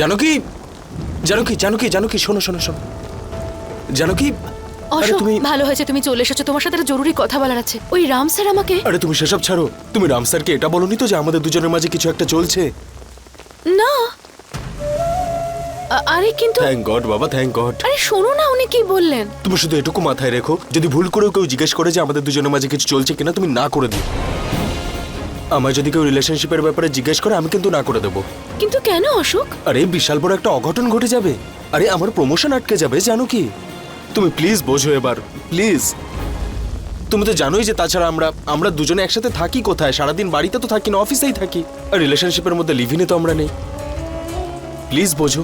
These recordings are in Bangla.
জানো কি জানো কি জানো কি জানো কি শোনো শোনো শোনো। জানো কি আরে তুমি ভালো হয়েছে তুমি চলে এসেছ। তোমার সাথে একটা জরুরি কথা বলার আছে। ওই রাম স্যার আমাকে আরে তুমি সেসব ছাড়ো। তুমি রাম স্যারকে এটা বলনি তো যে আমাদের দুজনের মাঝে কিছু একটা চলছে? না। আরে কিন্তু থ্যাংক গড বাবা থ্যাংক গড আরে শোনো না উনি কি বললেন? তুমি শুধু এটুকু মাথায় রেখো। যদি ভুল করেও কেউ জিজ্ঞেস করে যে আমাদের দুজনের মাঝে কিছু চলছে কিনা তুমি না করে দিও। আমার যদি কেউ রিলেশনশিপের ব্যাপারে জিজ্ঞেস করে আমি কিন্তু না করে দেবো। কিন্তু কেন অশোক? আরে বিশাল বড় একটা অঘটন ঘটে যাবে। আরে আমার প্রমোশন আটকে যাবে জানো কি? তুমি প্লিজ বোঝো এবার প্লিজ তুমি তো জানোই যে তাছাড়া আমরা আমরা দুজনে একসাথে থাকি কোথায়? সারাদিন বাড়িতে তো থাকি না অফিসেই থাকি। আর রিলেশনশিপের মধ্যে লিভিনে তো আমরা নেই। প্লিজ বোঝো।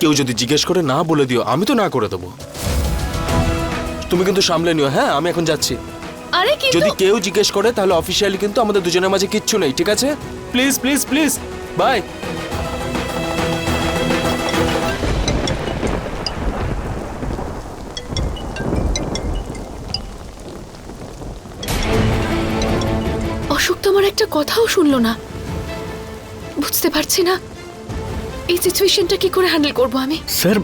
কেউ যদি জিজ্ঞেস করে না বলে দিও আমি তো না করে দেবো। তুমি কিন্তু সামলে নিও হ্যাঁ আমি এখন যাচ্ছি। আরে কিন্তু যদি কেউ জিজ্ঞেস করে তাহলে অফিসিয়ালি কিন্তু আমাদের দুজনের মাঝে কিচ্ছু নেই ঠিক আছে? Please please please bye Ashok তোমার একটা কথাও শুনলো না। বুঝতে পারছি না এই সিচুয়েশনটা কি করে হ্যান্ডেল করব আমি? স্যার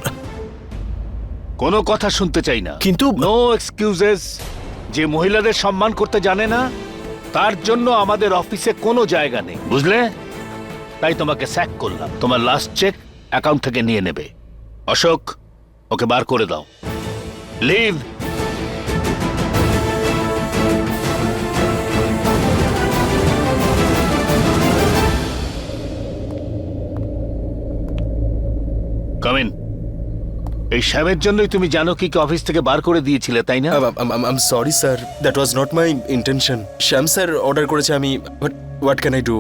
কোনো কথা শুনতে চাই না। কিন্তু নো এক্সকিউজেস যে মহিলাদের সম্মান করতে জানে না, তার জন্য আমাদের অফিসে কোনো জায়গা নেই, বুঝলে? তাই তোমাকে স্যাক করলাম। তোমার লাস্ট চেক অ্যাকাউন্ট থেকে নিয়ে নেবে। অশোক, ওকে বার করে দাও। লিভ কামিন এই শ্যামের জন্যই তুমি জানো কি অফিস থেকে বার করে দিয়েছিলে তাই না? আম sorry sir that was not my intention Shyam sir order করেছে আমি but what can I do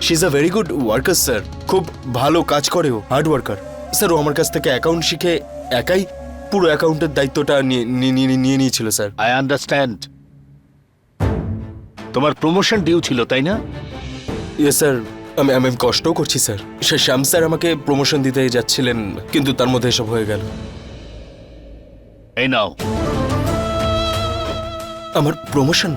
she is a very good worker sir খুব ভালো কাজ করে ও হার্ড ওয়ার্কার স্যার ও আমার কাছ থেকে অ্যাকাউন্ট শিখে একাই পুরো অ্যাকাউন্টের দায়িত্বটা নিয়ে নিয়ে- নিয়ে নিয়ে নিয়েছিল স্যার আই আন্ডারস্ট্যান্ড তোমার প্রমোশন ডিউ ছিল তাই না? ইয়েস স্যার আমি আমি কষ্ট কষ্টও করছি স্যার। সে শ্যাম স্যার আমাকে প্রমোশন দিতে যাচ্ছিলেন কিন্তু তার মধ্যে এসব হয়ে গেল। এই নাও। আমার প্রমোশন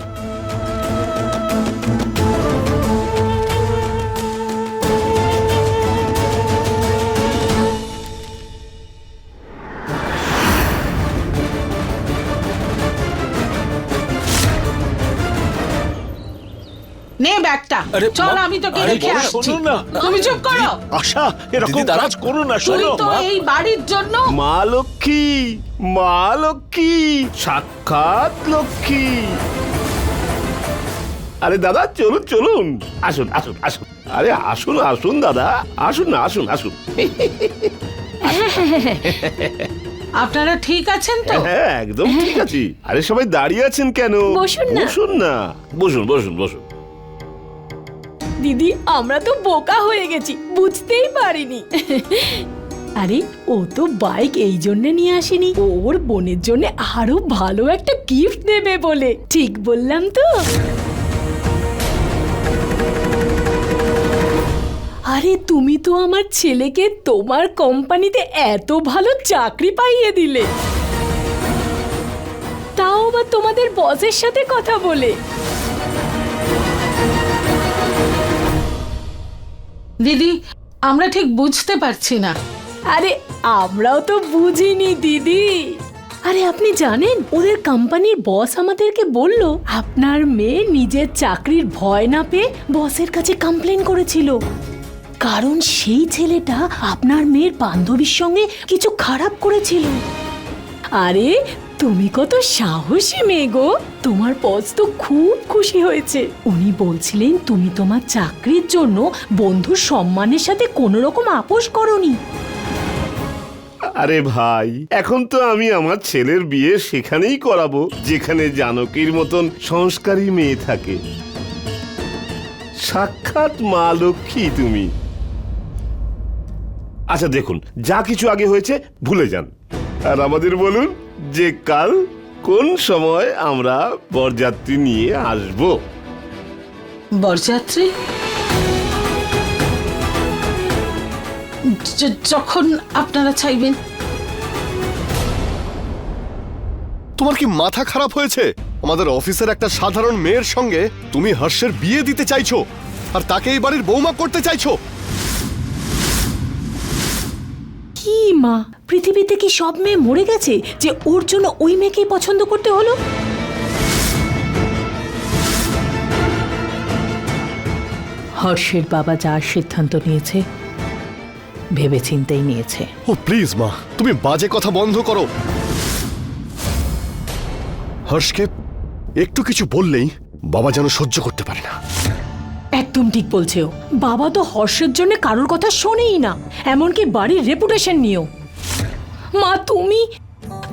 নে ব্যাগটা। আরে, চল মা- আমি তোকে আরে, রেখে বলো, আসছি। শোনো না। তুমি চুপ করো। আশা এরকম দিদি, দাঁড়াও। কাজ করো না তুই শোনো। তো এই বাড়ির জন্য মা লক্ষ্মী মা লক্ষ্মী সাক্ষাৎ লক্ষ্মী। আরে দাদা চলুন চলুন। আসুন আসুন আসুন। আরে আসুন আসুন দাদা। আসুন না আসুন আসুন। আপনারা ঠিক আছেন তো? হ্যাঁ একদম ঠিক আছে। আরে সবাই দাঁড়িয়ে আছেন কেন? বসুন না। বসুন না। বসুন বসুন বসুন। দিদি, আমরা তো বোকা হয়ে গেছি, বুঝতেই পারিনি। আরে, ও তো বাইক এই জন্য নিয়ে আসেনি, ওর বোনের জন্য আরও ভালো একটা গিফট দেবে বলে। ঠিক বললাম তো। আরে, তুমি তো আমার ছেলেকে তোমার কোম্পানিতে এত ভালো চাকরি পাইয়ে দিলে। তাও বা তোমাদের বসের সাথে কথা বলে। দিদি, আমরা ঠিক বুঝতে পারছি না। আরে, আমরাও তো বুঝিনি, দিদি। আরে, আপনি জানেন, ওদের কোম্পানির বস আমাদেরকে বলল, আপনার মেয়ে নিজের চাকরির ভয় না পেয়ে বসের কাছে কমপ্লেন করেছিল। কারণ সেই ছেলেটা আপনার মেয়ের বান্ধবীর সঙ্গে কিছু খারাপ করেছিল। আরে তুমি কত সাহসী মেয়ে গো। তোমার বস তো খুব খুশি হয়েছে। উনি বলছিলেন, তুমি তোমার চাকরির জন্য বন্ধুর সম্মানের সাথে কোনো রকম আপোষ করনি। আরে ভাই, এখন তো আমি আমার ছেলের বিয়ে সেখানেই করাবো, যেখানে জানকীর মতন সংস্কারী মেয়ে থাকে। সাক্ষাৎ মা লক্ষ্মী তুমি। আচ্ছা দেখুন, যা কিছু আগে হয়েছে, ভুলে যান। আর আমাদের বলুন যে কাল কোন সময় আমরা বরযাত্রী নিয়ে আসব? বরযাত্রী? য- যখন আপনারা চাইবেন। তোমার কি মাথা খারাপ হয়েছে? আমাদের অফিসের একটা সাধারণ মেয়ের সঙ্গে তুমি হর্ষের বিয়ে দিতে চাইছো আর তাকে এই বাড়ির বৌমা করতে চাইছো। কি মা? পৃথিবীতে কি সব মেয়ে মরে গেছে যে ওর জন্য ওই মেয়েকেই পছন্দ করতে হলো? হর্ষের বাবা যা সিদ্ধান্ত নিয়েছে ভেবে চিন্তেই নিয়েছে। ও, প্লিজ মা, তুমি বাজে কথা বন্ধ করো। হর্ষকে একটু কিছু বললেই বাবা যেন সহ্য করতে পারে না। একদম ঠিক বলছে ও। বাবা তো হর্ষের জন্য কারোর কথা শোনেই না এমনকি বাড়ির রেপুটেশন নিয়েও। মা তুমি?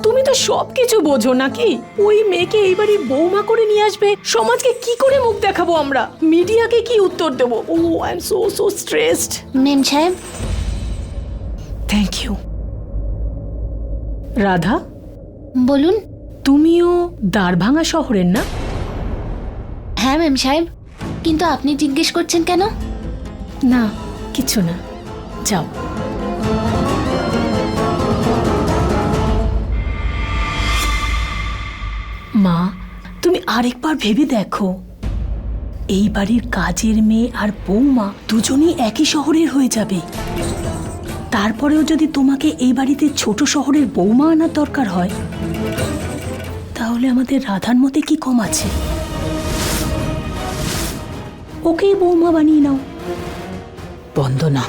তুমি তো সব কিছু বোঝো নাকি? ওই মেয়েকে এই বাড়ির বৌমা করে নিয়ে আসবে। সমাজকে কি করে মুখ দেখাবো আমরা? মিডিয়াকে কি উত্তর দেবো? ও I am so so stressed মেম সাহেব? Thank you Radha? বলুন। তুমিও দাঁড়ভাঙা শহরের না? হ্যাঁ মেম সাহেব। কিন্তু আপনি জিজ্ঞেস করছেন কেন? না, কিছু না। যাও। মা, তুমি আরেকবার ভেবে দেখো। এই বাড়ির কাজের মেয়ে আর বৌমা দুজনেই একই শহরের হয়ে যাবে। তারপরেও যদি তোমাকে এই বাড়িতে ছোট শহরের বৌমা আনার দরকার হয়, তাহলে আমাদের রাধার মতে কি কম আছে? ওকেই বৌমা বানিয়ে নাও। বন্দনা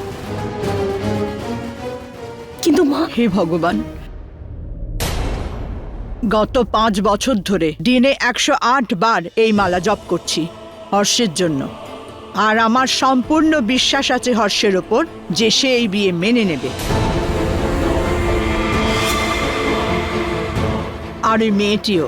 কিন্তু মা হে ভগবান। গত পাঁচ বছর ধরে দিনে একশো আট বার এই মালা জপ করছি হর্ষের জন্য। আর আমার সম্পূর্ণ বিশ্বাস আছে হর্ষের ওপর যে সে এই বিয়ে মেনে নেবে। আর ওই মেয়েটিও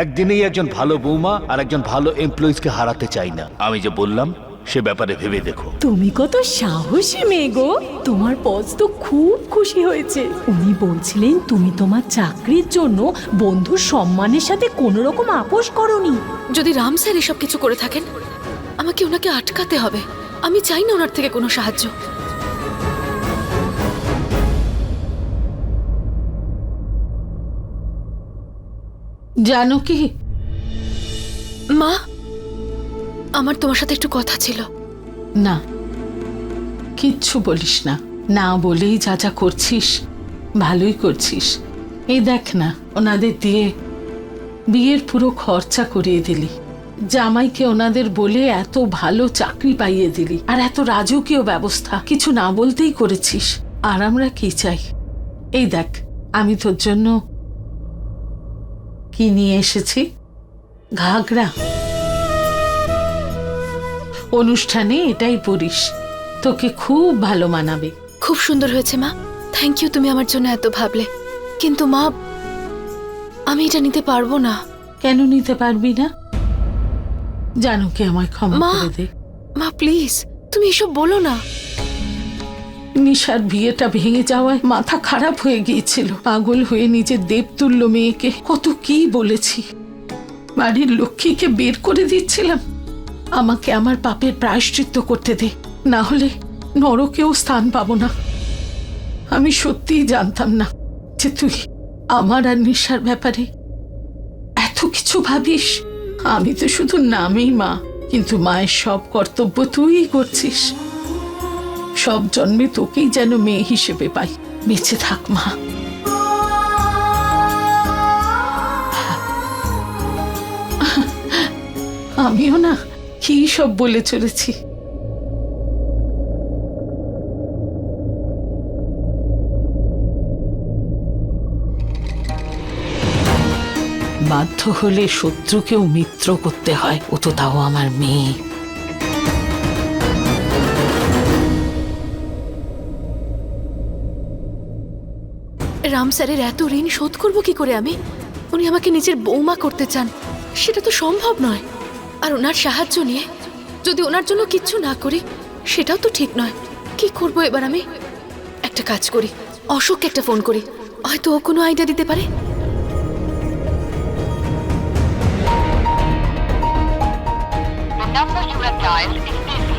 একদিনেই একজন ভালো বৌমা আর একজন ভালো এমপ্লয়িজকে হারাতে চাই না। আমি যে বললাম সে ব্যাপারে ভেবে দেখো। তুমি কত সাহসী মেয়ে গো। তোমার বস তো খুব খুশি হয়েছে। উনি বলছিলেন তুমি তোমার চাকরির জন্য বন্ধু সম্মানের সাথে কোনো রকম আপোষ করনি। যদি রাম স্যার এসব কিছু করে থাকেন আমাকে ওনাকে আটকাতে হবে। আমি চাই না ওনার থেকে কোনো সাহায্য। জানো কি? মা আমার তোমার সাথে একটু কথা ছিল। না কিচ্ছু বলিস না। না বলেই যা যা করছিস ভালোই করছিস। এই দেখ না ওনাদের দিয়ে বিয়ের পুরো খরচা করিয়ে দিলি। জামাইকে ওনাদের বলে এত ভালো চাকরি পাইয়ে দিলি আর এত রাজকীয় ব্যবস্থা কিছু না বলতেই করেছিস। আর আমরা কি চাই? এই দেখ আমি তোর জন্য কি নিয়ে এসেছি? ঘাগরা। অনুষ্ঠানে এটাই পরিস তোকে খুব ভালো মানাবে। খুব সুন্দর হয়েছে মা। থ্যাংক ইউ তুমি আমার জন্য এত ভাবলে। কিন্তু মা আমি এটা নিতে পারব না। কেন নিতে পারবি না? জানো কি আমায় ক্ষমা মা। করে দে। মা প্লিজ তুমি এসব বলো না। নিশার বিয়েটা ভেঙে যাওয়ায় মাথা খারাপ হয়ে গিয়েছিল। পাগল হয়ে নিজের দেবতুল্য মেয়েকে কত কি বলেছি। বাড়ির লক্ষ্মীকে বের করে দিচ্ছিলাম। আমাকে আমার পাপের প্রায়শ্চিত্ত করতে দে, না হলে নরকেও স্থান পাবো না। আমি সত্যিই জানতাম না যে তুই আমার আর নিশার ব্যাপারে এত কিছু ভাবিস। আমি তো শুধু নামেই মা, কিন্তু মায়ের সব কর্তব্য তুই করছিস। সব জন্মে তোকেই যেন মেয়ে হিসেবে পাই। বেঁচে থাক, মা। আমিও না কি সব বলে চলেছি। বাধ্য হলে শত্রুকেও মিত্র করতে হয়, ও তো তাও আমার মেয়ে। রাম স্যারের এত ঋণ শোধ করব কি করে আমি? উনি আমাকে নিজের বৌমা করতে চান। সেটা তো সম্ভব নয়। আর ওনার সাহায্য নিয়ে যদি ওনার জন্য কিচ্ছু না করি, সেটাও তো ঠিক নয়। কি করব এবার আমি? একটা কাজ করি। অশোককে একটা ফোন করি। হয়তো ও কোনো আইডিয়া দিতে পারে। The number you have dialed is busy.